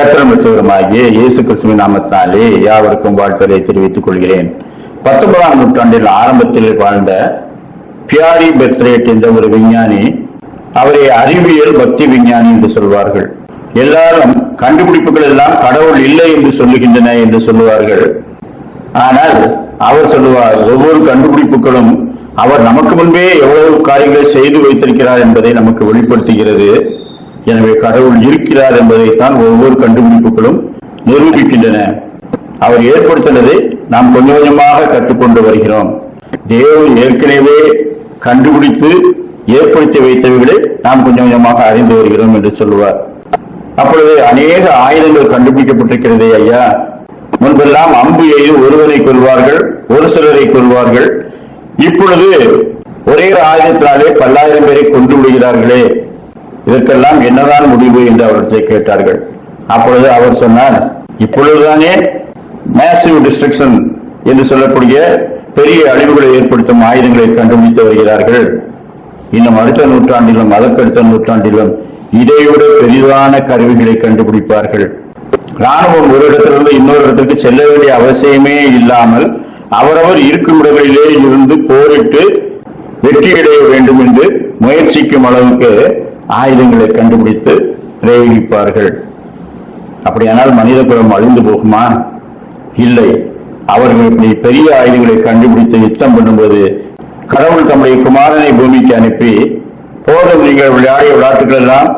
கத்திரமற்றவருமாகிய இயேசு கிறிஸ்துவின் நாமத்தாலே யாவருக்கும் வாழ்த்தலை தெரிவித்துக் கொள்கிறேன். பத்தொன்பதாம் நூற்றாண்டில் ஆரம்பத்தில் வாழ்ந்த பியாரி பெத்ரேட் என்ற ஒரு விஞ்ஞானி அவரை அறிவியல் பக்தி விஞ்ஞானி என்று சொல்வார்கள். எல்லாரும் கண்டுபிடிப்புகள் எல்லாம் கடவுள் இல்லை என்று சொல்லுகின்றன என்று சொல்லுவார்கள். ஆனால் அவர் சொல்லுவார் ஒவ்வொரு கண்டுபிடிப்புகளும் அவர் நமக்கு முன்பே எவ்வளவு காரியங்களை செய்து வைத்திருக்கிறார் என்பதை நமக்கு வெளிப்படுத்துகிறது. எனவே கடவுள் இருக்கிறார் என்பதைத்தான் ஒவ்வொரு கண்டுபிடிப்புகளும் நிரூபிக்கின்றன. அவர் ஏற்படுத்தினதை நாம் கொஞ்சம் கொஞ்சமாக கற்றுக்கொண்டு வருகிறோம். தேவன் ஏற்கனவே கண்டுபிடித்து ஏற்படுத்தி வைத்தவர்களை நாம் கொஞ்சம் கொஞ்சமாக அறிந்து வருகிறோம் என்று சொல்லுவார். அப்பொழுது அநேக ஆயுதங்கள் கண்டுபிடிக்கப்பட்டிருக்கிறதே ஐயா. முன்பெல்லாம் அம்பு எய்து ஒருவரை கொள்வார்கள் ஒரு சிலரை கொள்வார்கள் இப்பொழுது ஒரே ஆயுதத்தினாலே பல்லாயிரம் பேரை கொண்டு விடுகிறார்களே. இதற்கெல்லாம் என்னதான் முடிவு என்று அவர்களை கேட்டார்கள். அப்பொழுது அவர் சொன்னார் இப்பொழுதுதானே மேசிவ் டிஸ்ட்ரக்ஷன் என்று சொல்லக்கூடிய பெரிய அழிவுகளை ஏற்படுத்தும் ஆயுதங்களை கண்டுபிடித்து வருகிறார்கள். இன்னும் அடுத்த நூற்றாண்டிலும் அதற்கடுத்த நூற்றாண்டிலும் இதைவிட பெரிதான கருவிகளை கண்டுபிடிப்பார்கள். ராணுவம் ஒரு இடத்திலிருந்து இன்னொரு இடத்திற்கு செல்ல வேண்டிய அவசியமே இல்லாமல் அவரவர் இருக்கும் இடங்களிலே இருந்து போரிட்டு வெற்றியடைய வேண்டும் என்று முயற்சிக்கும் அளவுக்கு ஆயுதங்களை கண்டுபிடித்து பிரயோகிப்பார்கள் அப்படியானால் மனித குலம் அழிந்து போகுமா? இல்லை. அவர்கள் இப்படி பெரிய ஆயுதங்களை கண்டுபிடித்து யுத்தம் பண்ணும்போது கடவுள் தம்முடைய குமாரனை பூமிக்கு அனுப்பி போதும் நீங்கள் விளையாடிய விளையாட்டுகள் எல்லாம்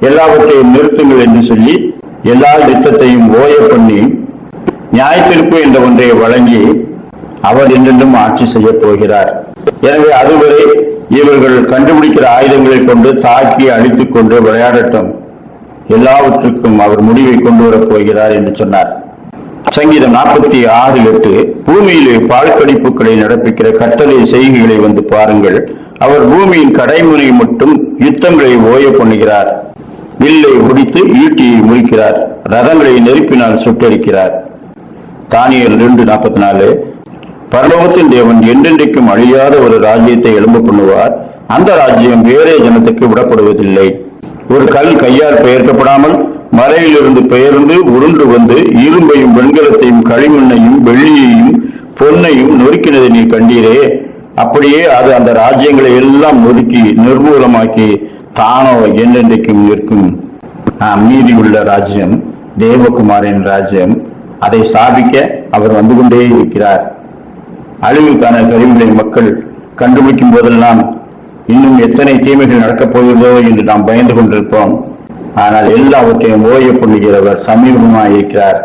எல்லாவற்றையும் நிறுத்துங்கள் என்று சொல்லி எல்லா யுத்தத்தையும் ஓய பண்ணி நியாயத்திற்பு என்ற ஒன்றை வழங்கி அவர் என்றென்றும் ஆட்சி செய்ய போகிறார். எனவே அதுவரை இவர்கள் கண்டுபிடிக்கிற ஆயுதங்களை கொண்டு தாக்கி அழித்துக் கொண்டு விளையாடட்டும். எல்லாவற்றுக்கும் அவர் முடிவை கொண்டு வரப் போகிறார் என்று சொன்னார். சங்கீதம் நாற்பத்தி ஆறு எட்டு பூமியிலே பாழ்கடிப்புகளை நடப்பிக்கிற கட்டளை செய்கைகளை வந்து பாருங்கள். அவர் பூமியின் கடைமுறை மட்டும் யுத்தங்களை ஓய பண்ணுகிறார். வில்லை முடித்து ஈட்டியை முறிக்கிறார். ரதங்களை நெருப்பினால் சுட்டரிக்கிறார். தானியல் ரெண்டு நாற்பத்தி நாலு பரலோகத்தின் தேவன் என்றென்றைக்கும் அழியாத ஒரு ராஜ்யத்தை எழும்ப பண்ணுவார் அந்த ராஜ்யம் வேறே ஜனத்துக்கு விடப்படுவதில்லை. ஒரு கல் கையால் பெயர்க்கப்படாமல் மலையிலிருந்து பெயர்ந்து உருண்டு வந்து இரும்பையும் வெண்கலத்தையும் களிமண்ணையும் வெள்ளியையும் பொன்னையும் நொறுக்கினதை நீ கண்டீரே. அப்படியே அது அந்த ராஜ்யங்களை எல்லாம் நொறுக்கி நிர்மூலமாக்கி தானோ என்றென்றைக்கும் நிற்கும். ஆம், மீதி உள்ள ராஜ்யம் தேவகுமாரின் ராஜ்யம். அதை சாதிக்க அவர் வந்து கொண்டே இருக்கிறார். அழிவுக்கான கருவிகளை மக்கள் கண்டுபிடிக்கும் போதெல்லாம் இன்னும் எத்தனை தீமைகள் நடக்கப் போகிறதோ என்று நாம் பயந்து கொண்டிருப்போம். ஆனால் எல்லாவற்றையும் ஓய பண்ணுகிறவர் சமீபமாக இருக்கிறார்.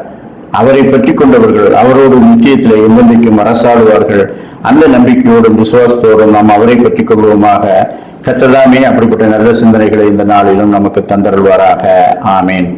அவரை பற்றி கொண்டவர்கள் அவரோடு முக்கியத்தில் எம்பந்திக்கும் அரசாடுவார்கள் அந்த நம்பிக்கையோடும் விசுவாசத்தோடும் நாம் அவரை பற்றி கொள்வோமாக. கத்ததாமே அப்படிப்பட்ட நல்ல சிந்தனைகளை இந்த நாளிலும் நமக்கு தந்தருள்வாராக. ஆமேன்.